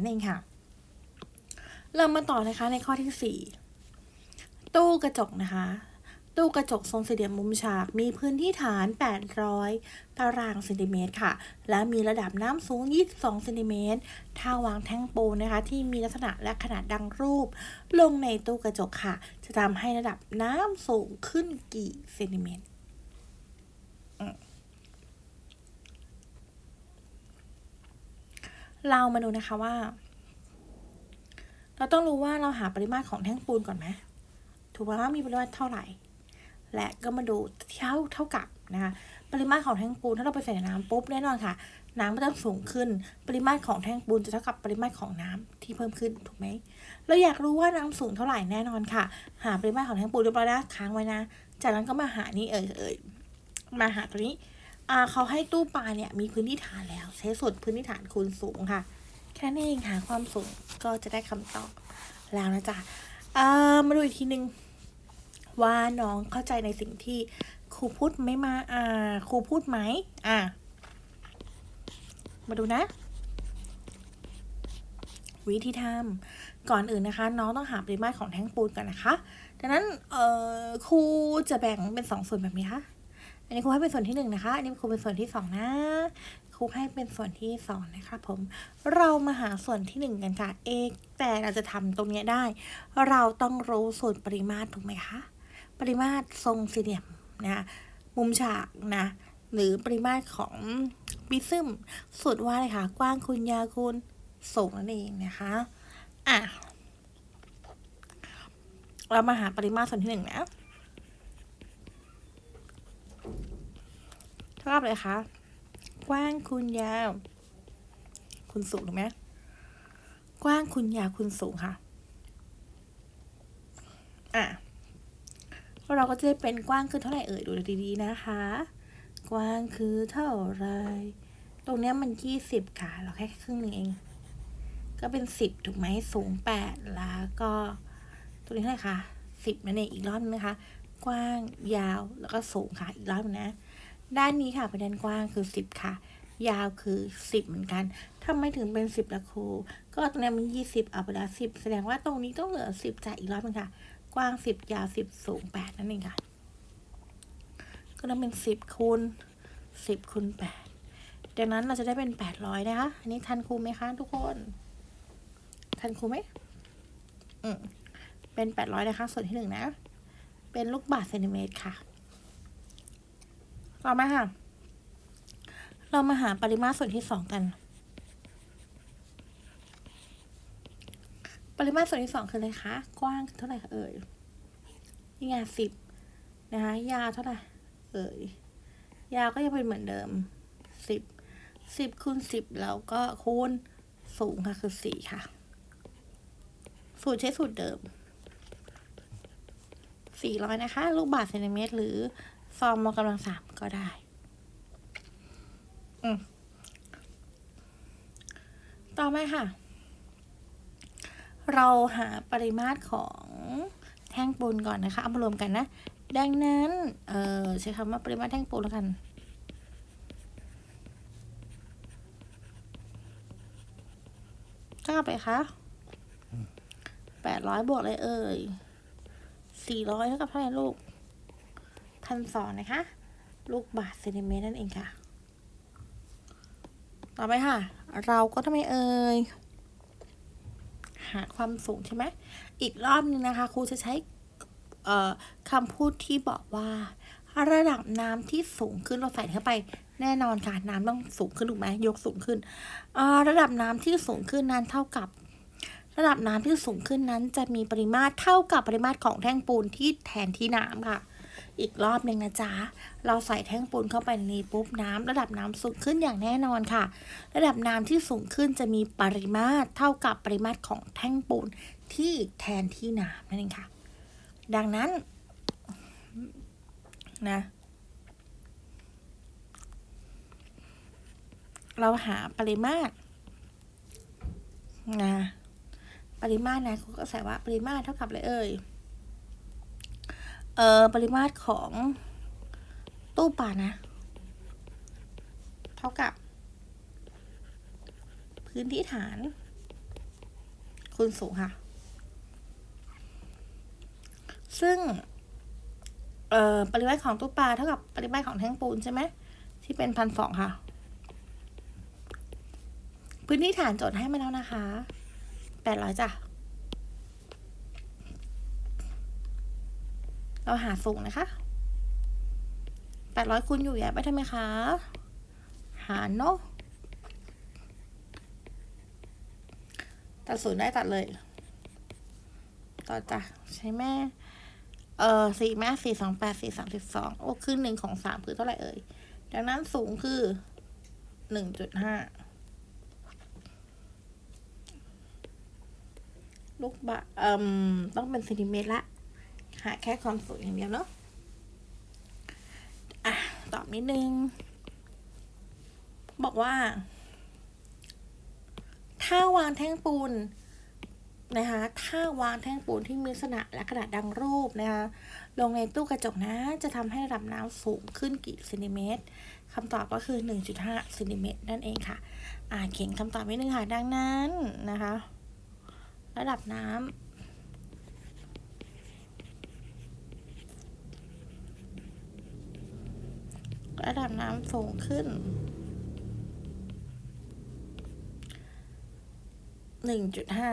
นั่นเองค่ะ เรามาต่อนะคะในข้อที่สี่ตู้กระจกนะคะ ตู้กระจกทรงสี่เหลี่ยมมุมฉาก มีพื้นที่ฐาน 800 ตารางเซนติเมตรค่ะ และมีระดับน้ำสูง 22เซนติเมตรถ้าวางแท่งปูนนะคะ ที่มีลักษณะและขนาดดังรูป ลงในตู้กระจกค่ะ จะทำให้ระดับน้ำสูงขึ้นกี่เซนติเมตรอืม เรามาดูนะคะว่า เราต้องรู้ว่าเราหาปริมาตรของแท่งปูนก่อนไหมถูกว่ามีปริมาตรเท่าไหร่ และก็มาดูเท่าเท่ากับนะคะปริมาตรของแท่งปูนถ้าเราไปใส่น้ำปุ๊บแน่นอนค่ะ น้ำก็จะสูงขึ้น ปริมาตรของแท่งปูนจะเท่ากับปริมาตรของน้ำที่เพิ่มขึ้นถูกไหมเราอยากรู้ว่าน้ำสูงเท่าไหร่แน่นอนค่ะ หาปริมาตรของแท่งปูนเรียบร้อยนะค้างไว้นะ จากนั้นก็มาหานี่เอ่ยเอ่ยมาหาตัวนี้ เขาให้ตู้ปลาเนี่ยมีพื้นที่ฐานแล้ว ใช้ส่วนพื้นที่ฐานคูณสูงค่ะ แค่นั้เองหาความสูงก็จะได้คำตอบแล้วนะจ๊ะเอ่อมาดูอีกทีนึงว่าน้องเข้าใจในสิ่งที่ครูพูดไม่มาอ่าครูพูดไหมอ่ามาดูนะ วิธีทำก่อนอื่นนะคะ น้องต้องหาปริมาตรของแท่งปูนก่อนนะคะ ดังนั้นเอ่อครูจะแบ่งเป็นสองส่วนแบบนี้ค่ะ อันนี้ครูให้เป็นส่วนที่หนึ่งนะคะ อันนี้ครูเป็นส่วนที่สองนะ ครูให้เป็นส่วนที่สองนะคะผม เรามาหาส่วนที่หนึ่งกันค่ะเอกแต่เราจะทำตรงนี้ได้ เราต้องรู้ส่วนปริมาตรถูกไหมคะ ปริมาตรทรงสี่เหลี่ยมนะมุมฉากนะ หรือปริมาตรของปิซึมสูตรว่าอะไรคะกว้างคูณยาวคูณสูงนั่นเองนะคะ อะ เรามาหาปริมาตรส่วนที่หนึ่งนะ เท่ากับเลยคะกว้างคูณยาว คูณสูงถูกไหมกว้างคูณยาวคูณสูงค่ะ อะ เราก็จะได้เป็นกว้างคือเท่าไหร่เอ่ยดูดีๆนะคะ กว้างคือเท่าไร ตรงเนี้ยมันยี่สิบค่ะ เราแค่ครึ่งหนึ่งเอง ก็เป็นสิบถูกไหมสูงแปดแล้วก็ตรงนี้เท่าไหร่คะสิบนั่นเองอีกรอบนึงนะคะ กว้างยาวแล้วก็สูงค่ะ อีกรอบนึงนะ ด้านนี้ค่ะเป็นด้านกว้างคือสิบค่ะ ยาวคือสิบเหมือนกันทำไมถึงเป็นสิบละครู ก็ตรงนี้มันยี่สิบเอาไปแล้วสิบแสดงว่าตรงนี้ต้องเหลือสิบจากอีกรอบนึงค่ะ กว้างสิบยาวสิบสูงแปดนั่นเองค่ะ ก็ต้องเป็นสิบคูณสิบคูณแปดดังนั้นเราจะได้เป็นแปดร้อยนะคะ อันนี้ทันครูไหมคะทุกคน ทันครูไหมอืมเป็นแปดร้อยนะคะ ส่วนที่หนึ่งนะ เป็นลูกบาศก์เซนติเมตรค่ะ ต่อมาค่ะเรามาหาปริมาตรส่วนที่สองกัน ปริมาตรส่วนที่สองคืออะไรคะ กว้างเท่าไหร่เอ่ยนี่ไงสิบนะคะ ยาวเท่าไหร่ เอ่ย ยาวก็ยังเป็นเหมือนเดิมสิบสิบคูณสิบแล้วก็คูณสูงค่ะคือสี่ค่ะ สูตรใช้สูตรเดิมสี่ร้อยนะคะ ลูกบาศก์เซนติเมตร หรือ ฟอร์มมกำลังสามก็ได้ อืมต่อมาค่ะ เราหาปริมาตรของแท่งปูนก่อนนะคะ เอามารวมกันนะ ดังนั้น เออใช้คำว่าปริมาตรแท่งปูนแล้วกัน เท่ากับไปคะแปดร้อยบวกเลยเอ่ยสี่ร้อยเท่ากับเท่าไหร่ลูก พันสองนะคะ ลูกบาทเซนติเมตรนั่นเองค่ะ ต่อไปค่ะ เราก็ทำไมเอ่ยหาความสูงใช่ไหม อีกรอบนึงนะคะ ครูจะใช้คำพูดที่บอกว่า ระดับน้ำที่สูงขึ้นเราใส่เข้าไปแน่นอนค่ะน้ำต้องสูงขึ้นถูกไหมยกสูงขึ้น ระดับน้ำที่สูงขึ้นนั้นเท่ากับ ระดับน้ำที่สูงขึ้นนั้น จะมีปริมาตรเท่ากับปริมาตรของแท่งปูนที่แทนที่น้ำค่ะ อีกรอบหนึ่งนะจ๊ะ เราใส่แท่งปูนเข้าไปในนี้ปุ๊บน้ำระดับน้ำสูงขึ้นอย่างแน่นอนค่ะ ระดับน้ำที่สูงขึ้นจะมีปริมาตรเท่ากับปริมาตรของแท่งปูนที่แทนที่น้ำนั่นเองค่ะ ดังนั้นนะ เราหาปริมาตรนะปริมาตรนะเขาก็ใส่ว่าปริมาตรเท่ากับอะไรเอ่ย อ่อปริมาตรของตู้ปลานะ เท่ากับ พื้นที่ฐาน คูณสูงค่ะ ซึ่งเอ่อปริมาตรของตู้ปลาเท่ากับปริมาตรของแท่งปูนใช่ไหมที่เป็นพันสองค่ะ พื้นที่ฐานโจทย์ให้มาแล้วนะคะแปดร้อยจ้ะ เราหาสูงนะคะแปดร้อยคูณอยู่แยะไปทำไมคะ หารเนาะตัดศูนย์ได้ตัดเลย ต่อจ้ะใช่แม่ เออสี่แม่สี่สองแปดสี่สามสิบสองโอ้ครึ่งหนึ่งของสามคือเท่าไหร่เอ่ย ดังนั้นสูงคือหนึ่งจุดห้าลูกบะเอ่มต้องเป็นเซนติเมตรละ หาแค่ความสูงอย่างเดียวเนาะอะตอบนิดนึง บอกว่า ถ้าวางแท่งปูนนะคะถ้าวางแท่งปูนที่มีลักษณะและขนาดดังรูปนะคะลงในตู้กระจกนะจะทำให้ระดับน้ำสูงขึ้นกี่เซนติเมตรคำตอบก็คือ 1.5เซนติเมตรนั่นเองค่ะ อ่าเขียนคำตอบนิดนึงค่ะ ดังนั้นนะคะ ระดับน้ำ ระดับน้ำสูงขึ้นหนึ่งจุดห้า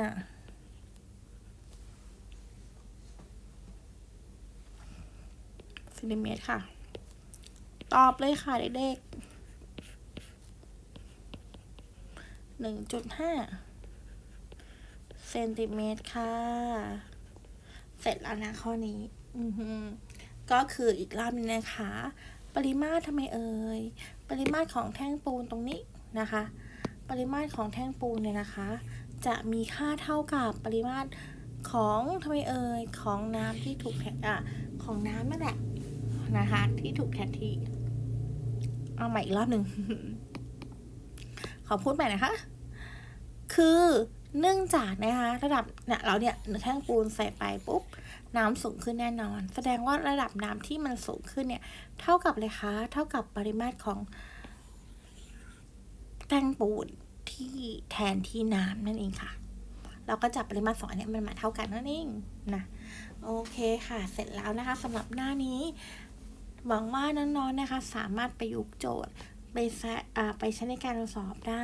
เซนติเมตรค่ะ ตอบเลยค่ะเด็กๆหนึ่งจุดห้าเซนติเมตรค่ะ เสร็จแล้วนะข้อนี้ ก็คืออีกรอบนึงนะคะ ปริมาตรทำไมเอ่ย ปริมาตรของแท่งปูนตรงนี้นะคะ ปริมาตรของแท่งปูนเนี่ยนะคะ จะมีค่าเท่ากับปริมาตรของทำไมเอ่ย ของน้ำที่ถูกแทนอะของน้ำนั่นแหละนะคะที่ถูกแทนที่ เอาใหม่อีกรอบหนึ่ง ขอพูดใหม่นะคะ คือ เนื่องจากนะคะระดับเนี่ยเราเนี่ยแท่งปูนใส่ไปปุ๊บน้ำสูงขึ้นแน่นอน แสดงว่าระดับน้ำที่มันสูงขึ้นเนี่ยเท่ากับเลยคะเท่ากับปริมาตรของแท่งปูนที่แทนที่น้ำนั่นเองค่ะ เราก็จับปริมาตรสองเนี้ยมันมาเท่ากันนั่นเองนะโอเคค่ะ เสร็จแล้วนะคะสำหรับหน้านี้ หวังว่าน้องๆนะคะ สามารถประยุกต์โจทย์ไปใช้ไปใช้ในการสอบได้